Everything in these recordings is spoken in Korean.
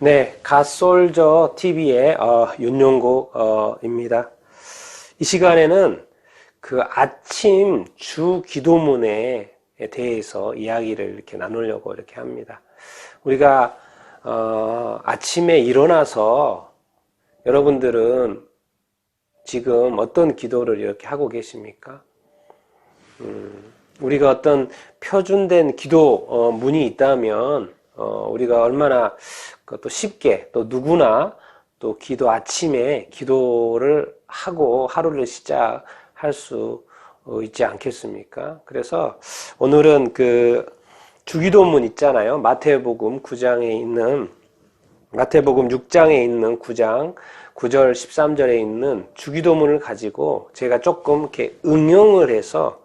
네, 갓솔저 TV의 어, 윤용국입니다. 이 시간에는 그 아침 주 기도문에 대해서 이야기를 이렇게 나누려고 이렇게 합니다. 우리가 어, 아침에 일어나서 여러분들은 지금 어떤 기도를 이렇게 하고 계십니까? 음, 우리가 어떤 표준된 기도 어, 문이 있다면 어, 우리가 얼마나 또 쉽게 또 누구나 또 기도 아침에 기도를 하고 하루를 시작할 수 어, 있지 않겠습니까? 그래서 오늘은 그 주기도문 있잖아요. 마태복음 9장에 있는 마태복음 6장에 있는 9장 9절 13절에 있는 주기도문을 가지고 제가 조금 이렇게 응용을 해서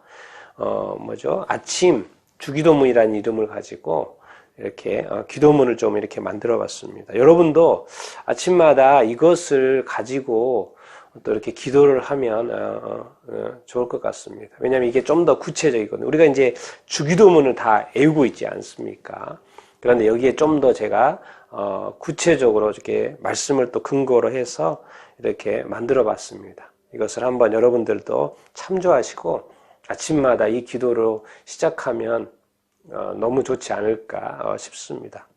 어 뭐죠? 아침 주기도문이라는 이름을 가지고 이렇게 어, 기도문을 좀 이렇게 만들어 봤습니다. 여러분도 아침마다 이것을 가지고 또 이렇게 기도를 하면 어, 어, 좋을 것 같습니다. 왜냐하면 이게 좀 더 구체적이거든요. 우리가 이제 주기도문을 다 외우고 있지 않습니까? 그런데 여기에 좀 더 제가 구체적으로 이렇게 말씀을 또 근거로 해서 이렇게 만들어 봤습니다. 이것을 한번 여러분들도 참조하시고 아침마다 이 기도로 시작하면 어, 너무 좋지 않을까 어, 싶습니다.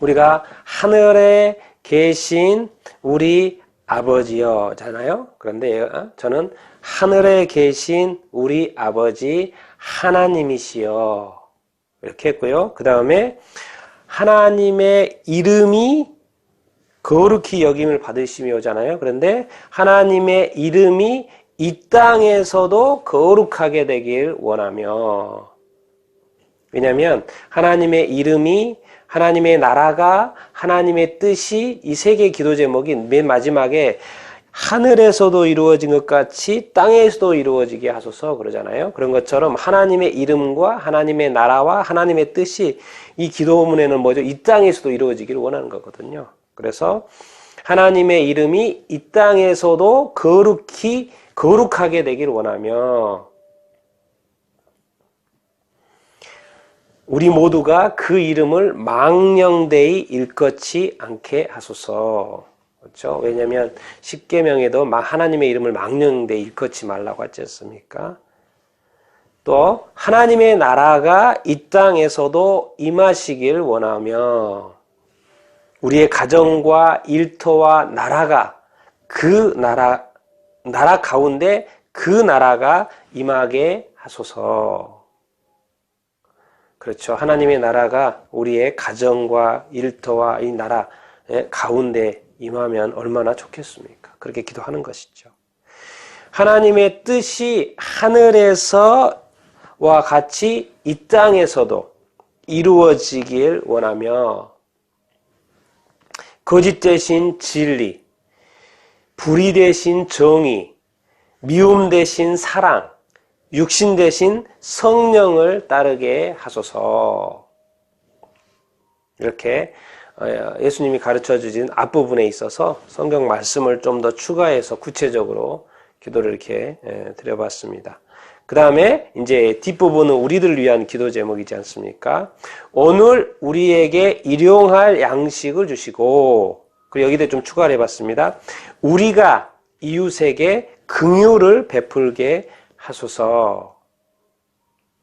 우리가 하늘에 계신 우리 아버지여잖아요. 그런데 어, 저는 하늘에 계신 우리 아버지 하나님이시여 이렇게 했고요. 그 다음에 하나님의 이름이 거룩히 여김을 받으시며잖아요. 그런데 하나님의 이름이 이 땅에서도 거룩하게 되길 원하며 왜냐하면 하나님의 이름이 하나님의 나라가 하나님의 뜻이 이 세개 기도 제목이 맨 마지막에 하늘에서도 이루어진 것 같이 땅에서도 이루어지게 하소서 그러잖아요. 그런 것처럼 하나님의 이름과 하나님의 나라와 하나님의 뜻이 이 기도문에는 뭐죠? 이 땅에서도 이루어지기를 원하는 거거든요. 그래서 하나님의 이름이 이 땅에서도 거룩히 거룩하게 되기를 원하며 우리 모두가 그 이름을 망령되이 일컫지 않게 하소서. 그렇죠? 왜냐하면 십계명에도 하나님의 이름을 망령되이 일컫지 말라고 하지 않습니까? 또 하나님의 나라가 이 땅에서도 임하시길 원하며 우리의 가정과 일터와 나라가 그 나라 나라 가운데 그 나라가 임하게 하소서. 그렇죠. 하나님의 나라가 우리의 가정과 일터와 이 나라 가운데 임하면 얼마나 좋겠습니까? 그렇게 기도하는 것이죠. 하나님의 뜻이 하늘에서와 같이 이 땅에서도 이루어지길 원하며 거짓 대신 진리, 불의 대신 정의, 미움 대신 사랑, 육신 대신 성령을 따르게 하소서. 이렇게 어, 예수님이 가르쳐 주신 앞부분에 있어서 성경 말씀을 좀 더 추가해서 구체적으로 기도를 이렇게 드려봤습니다. 그 다음에 이제 뒷부분은 우리들 위한 기도 제목이지 않습니까? 오늘 우리에게 일용할 양식을 주시고, 그리고 여기다 좀 추가를 해봤습니다. 우리가 이웃에게 긍휼을 베풀게 하소서.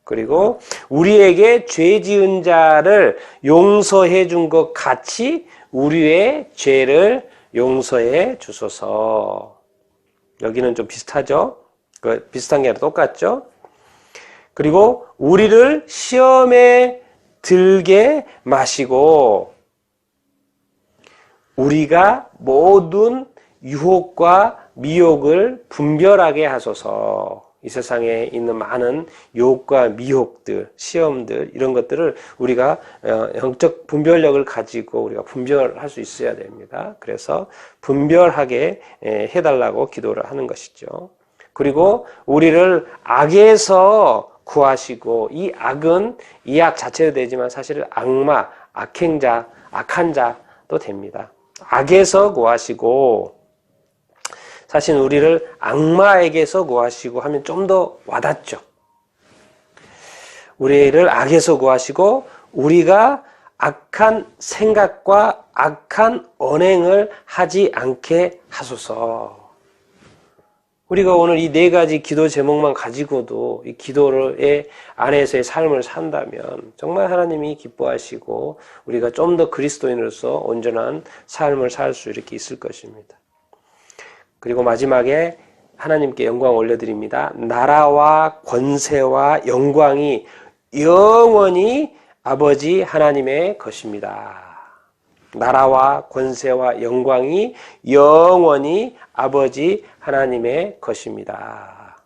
그리고 우리에게 죄 지은 자를 용서해 준 것 같이 우리의 죄를 용서해 주소서. 여기는 좀 비슷하죠? 그 비슷한 게 아니라 똑같죠? 그리고 우리를 시험에 들게 마시고 우리가 모든 유혹과 미혹을 분별하게 하소서. 이 세상에 있는 많은 유혹과 미혹들, 시험들 이런 것들을 우리가 어, 영적 분별력을 가지고 우리가 분별할 수 있어야 됩니다. 그래서 분별하게 해달라고 기도를 하는 것이죠. 그리고 우리를 악에서 구하시고 이 악은 이 악 자체도 되지만 사실 악마, 악행자, 악한 자도 됩니다. 악에서 구하시고 사실 우리를 악마에게서 구하시고 하면 좀 더 와닿죠. 우리를 악에서 구하시고 우리가 악한 생각과 악한 언행을 하지 않게 하소서. 우리가 오늘 이 네 가지 기도 제목만 가지고도 이 기도의 안에서의 삶을 산다면 정말 하나님이 기뻐하시고 우리가 좀 더 그리스도인으로서 온전한 삶을 살 수 이렇게 있을 것입니다. 그리고 마지막에 하나님께 영광 올려드립니다. 나라와 권세와 영광이 영원히 아버지 하나님의 것입니다. 나라와 권세와 영광이 영원히 아버지 하나님의 것입니다.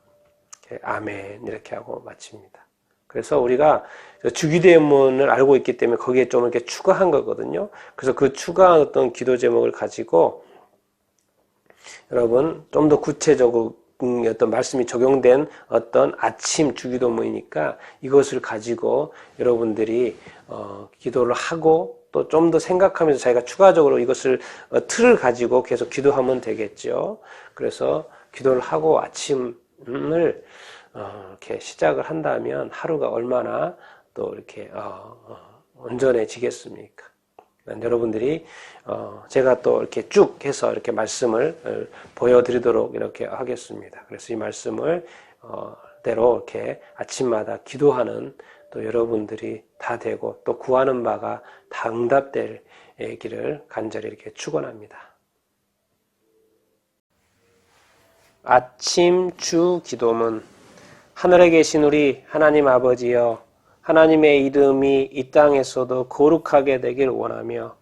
아멘. 이렇게 하고 마칩니다. 그래서 우리가 주기도문을 알고 있기 때문에 거기에 좀 이렇게 추가한 거거든요. 그래서 그 추가한 어떤 기도 제목을 가지고 여러분 좀 더 구체적으로 어떤 말씀이 적용된 어떤 아침 주기도문이니까 이것을 가지고 여러분들이 어, 기도를 하고 또 좀 더 생각하면서 자기가 추가적으로 이것을 어, 틀을 가지고 계속 기도하면 되겠죠. 그래서 기도를 하고 아침을 어, 이렇게 시작을 한다면 하루가 얼마나 또 이렇게 어, 어, 온전해지겠습니까? 여러분들이 어, 제가 또 이렇게 쭉 해서 이렇게 말씀을 어, 보여드리도록 이렇게 하겠습니다. 그래서 이 말씀을 어, 대로 이렇게 아침마다 기도하는 또 여러분들이 다 되고 또 구하는 바가 다 응답될 길을 간절히 이렇게 축원합니다. 아침 주 기도문 하늘에 계신 우리 하나님 아버지여 하나님의 이름이 이 땅에서도 거룩하게 되길 원하며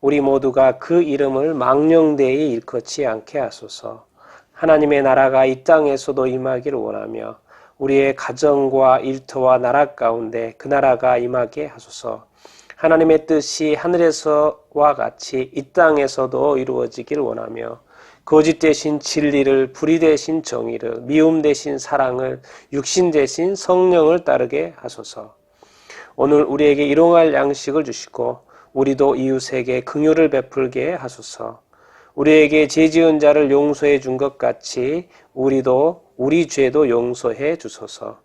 우리 모두가 그 이름을 망령되이 일컫지 않게 하소서. 하나님의 나라가 이 땅에서도 임하기를 원하며 우리의 가정과 일터와 나라 가운데 그 나라가 임하게 하소서. 하나님의 뜻이 하늘에서와 같이 이 땅에서도 이루어지길 원하며 거짓 대신 진리를 불의 대신 정의를 미움 대신 사랑을 육신 대신 성령을 따르게 하소서. 오늘 우리에게 일용할 양식을 주시고 우리도 이웃에게 긍휼을 베풀게 하소서. 우리에게 죄 지은 자를 용서해 준 것 같이 우리도 우리 죄도 용서해 주소서.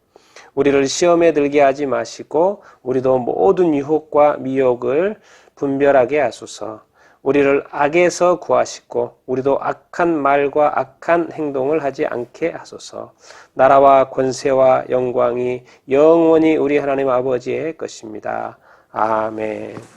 우리를 시험에 들게 하지 마시고 우리도 모든 유혹과 미혹을 분별하게 하소서. 우리를 악에서 구하시고 우리도 악한 말과 악한 행동을 하지 않게 하소서. 나라와 권세와 영광이 영원히 우리 하나님 아버지의 것입니다. 아멘.